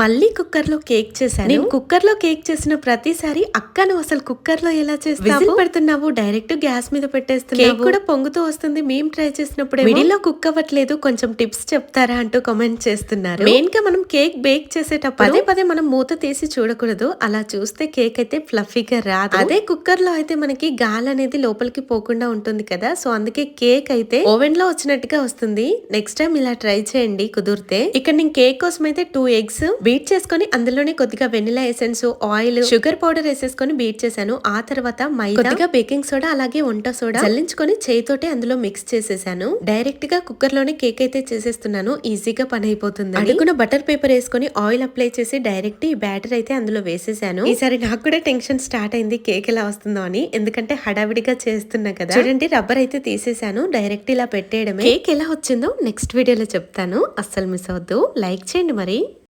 మళ్ళీ కుక్కర్లో కేక్ చేశాను నేను కుక్కర్లో కేక్ చేసిన ప్రతిసారి అక్క నువ్వు అసలు కుక్కర్లో ఎలా చేస్తావు? పెడుతున్నావు డైరెక్ట్ గ్యాస్ మీద పెట్టేస్తున్నావు. కేక్ కూడా పొంగుతూ వస్తుంది. మేము ట్రై చేసినప్పుడు మిడిల్లో కుక్ అవ్వట్లేదు కొంచెం టిప్స్ చెప్తారా అంటూ కామెంట్ చేస్తున్నారు. మెయిన్గా మనం కేక్ బేక్ చేసేటప్పుడు పదే పదే మనం మూత తీసి చూడకూడదు. అలా చూస్తే కేక్ అయితే ఫ్లఫీగా రాదు. అదే కుక్కర్లో అయితే మనకి గాలి అనేది లోపలికి పోకుండా ఉంటుంది కదా. సో అందుకే కేక్ అయితే ఓవెన్లో వచ్చినట్టుగా వస్తుంది. నెక్స్ట్ టైం ఇలా ట్రై చేయండి కుదిరితే. ఇక్కడ నేను కేక్ కోసం అయితే టూ ఎగ్స్ బీట్ చేసుకొని అందులోనే కొద్దిగా vanilla essence oil sugar powder వేసేసుకొని బీట్ చేశాను. ఆ తర్వాత కొద్దిగా బేకింగ్ సోడా అలాగే వంట సోడా చల్లించుకొని చేయితోటి అందులో మిక్స్ చేసేసాను. డైరెక్ట్గా కుక్కర్లోనే కేక్ అయితే చేసేస్తున్నాను. ఈజీగా పని అయిపోతుంది అడుగున బటర్ పేపర్ వేసుకొని ఆయిల్ అప్లై చేసి డైరెక్ట్ ఈ బ్యాటర్ అయితే అందులో వేసేసాను. ఈసారి నాకు కూడా టెన్షన్ స్టార్ట్ అయింది కేక్ ఎలా వస్తుందో అని. ఎందుకంటే హడావిడిగా చేస్తున్నా కదా. చూడండి రబ్బర్ అయితే తీసేసాను. డైరెక్ట్ ఇలా పెట్టేయడమే. కేక్ ఎలా వచ్చిందో నెక్స్ట్ వీడియోలో చెప్తాను. అస్సలు మిస్ అవద్దు లైక్ చేయండి మరి.